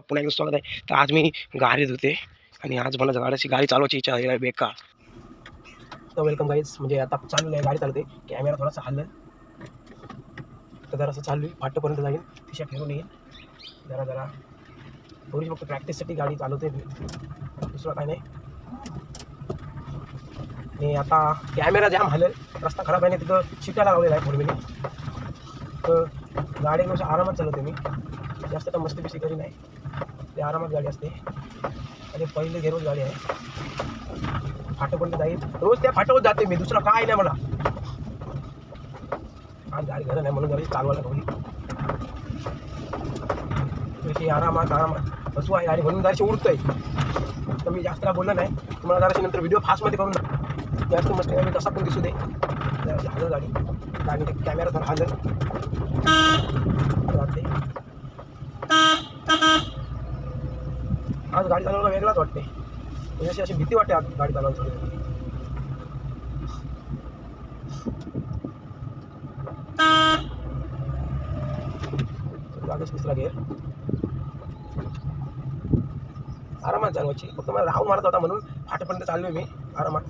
पुन्हा एकदा स्वागत आहे तर आज मी गाडीत होते आणि आज मला गाड्याची गाडी चालवायची इच्छा झाली आहे बेकार. तर वेलकम गाईज म्हणजे आता चालू आहे गाडी चालवते. कॅमेरा थोडासा हल्लं. तर जरासं चालू आहे. फाटपर्यंत जाईल तिशा फिरून येईल जरा जरा. थोडीशी फक्त प्रॅक्टिससाठी गाडी चालवते मी. दुसरं काय नाही. आणि आता कॅमेरा जाम हलेल. रस्ता खराब आहे ना तिथं शिकायला लावलेला आहे फोर तर गाडी कसं आरामात चालवते मी. जास्त तर मस्ती बिस्ती करी नाही. ते आरामात गाडी असते. आणि पहिले घेरोज गाडी आहे. फाटोपर्यंत जाईल. रोज त्या फाटोवर जाते मी दुसरं काय नाही मला. आज गाडी घरं नाही म्हणून गाडी चालवायला लागली तशी आरामात आरामात. बसू आहे गाडी म्हणून गाडीशी उडतंय. तर मी जास्त काय बोललं नाही. तुम्हाला जराशी नंतर व्हिडिओ फास्टमध्ये करून जास्त मस्त गाडी कसा पण दिसू दे. जराशी हलल गाडी. गाडी ते कॅमेरा तर हजर. वाटते आज गाडी चालवायला वेगळाच वाटते म्हणजे अशी अशी भीती वाटते आज गाडी चालवायची तिसरा गेअर आरामात चालवायची फक्त मला राहू मारत होता म्हणून फाटेपर्यंत चाललोय मी आरामात.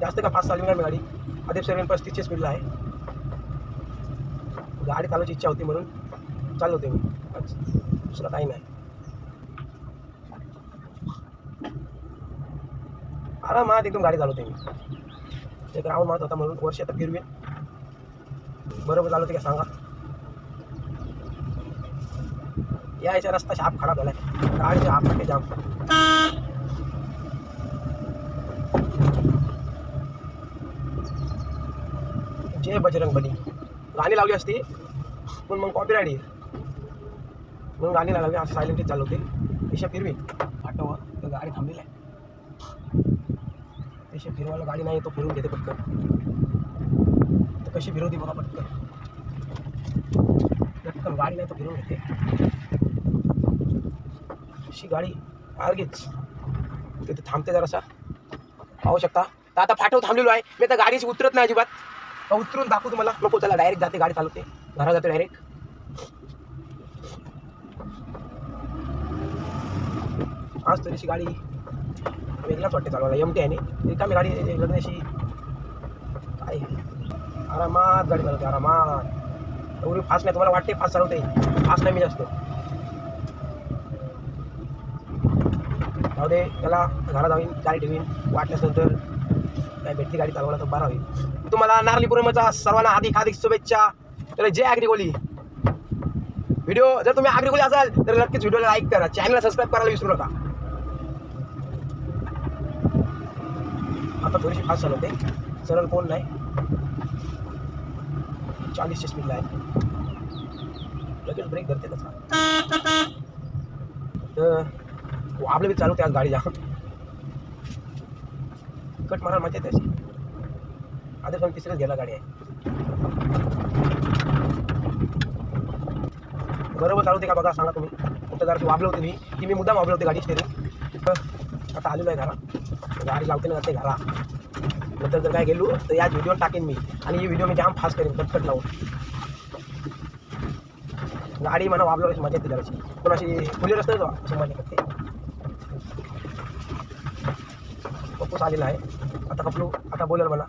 जास्त का फास्ट चालवी नाही मी गाडी? आधी सेवन पस्तीसच्या स्पीडला आहे. गाडी चालवायची इच्छा होती म्हणून चाललो होते मी. दुसरं काही नाही. आरामात एकदम गाडी चालवते मी. ते ग्राउंड मारत होता म्हणून वर्ष आता फिरवी बरोबर चालवते का सांगा? यायचा रस्ता शाप खराब झालाय. गाडीच्या हाफ टाके जाम. जय बजरंग बली गाणी लावली असती पण मग कॉपीराईट येईल म्हणून गाणी नाही लावली असं चालू होते. दिशा फिरवी. फाटावर तर गाडी थांबलेली आहे. दिशा फिरवायला गाडी नाही तो फिरून घेते पटकन. तर कशी फिरवते बघा पटकन. पटकन गाडी नाही तो फिरून घेते. अशी गाडी आरगीच. तिथे थांबते जरासा. पाहू शकता. तर आता फाटव थांबलेलो आहे. मी आता गाडीशी उतरत नाही अजिबात. उतरून दाखवू तुम्हाला नको त्याला डायरेक्ट जाते गाडी चालवते. घरा जाते डायरेक्ट आज तरीशी गाडी वेगळाच वाटते चालवायला. एम टी आहे नी. रिकामी गाडी लग्नाशी काय? आरामात गाडी चालवते आरामात. एवढी फास्ट नाही तुम्हाला वाटते फास्ट चालवते. फास्ट नाही मी जास्त. जाऊ दे त्याला घरात जावीन गाडी ठेवीन. वाटल्यानंतर काय भेटती गाडी चालवायला तर बरा होईल. तुम्हाला नारलीपुरमचा सर्वांना अधिक अधिक शुभेच्छा. तर जय अग्रिकोली व्हिडिओ जर तुम्ही अग्रिकोली असाल तर नक्कीच व्हिडिओला लाईक करा. चॅनलला सबस्क्राईब करायला विसरू नका. आता थोडीशी फास्ट चालवते सरळ कोण नाही. चाळीसच्या स्पीडला आहे. लगेच ब्रेक धरते त्याचा. तर हो, आपलं बी चालवते आज गाडी जा कट मारायला मजा आहे अशी आता पण तिसऱ्याच गेला गाडी आहे. बरोबर चालवते का बघा सांगा तुम्ही. कुठं जरा वाबलं होते मी. की मी मुद्दाम वाबलं होते गाडी स्टेरिंग आता आलेलो आहे घरा गाडी लावते ना ते घरा नंतर जर काय गेलो तर याच व्हिडिओ टाकेन मी. आणि ही व्हिडिओ मी जाम फास्ट करेन कटकट लावून. गाडी म्हणा वाबलं अशी मजा येते जराशी. पण अशी खुली रस्ते अशी मजा येते. पप्पूस आलेला आहे. आता कपलू आता बोलेल मला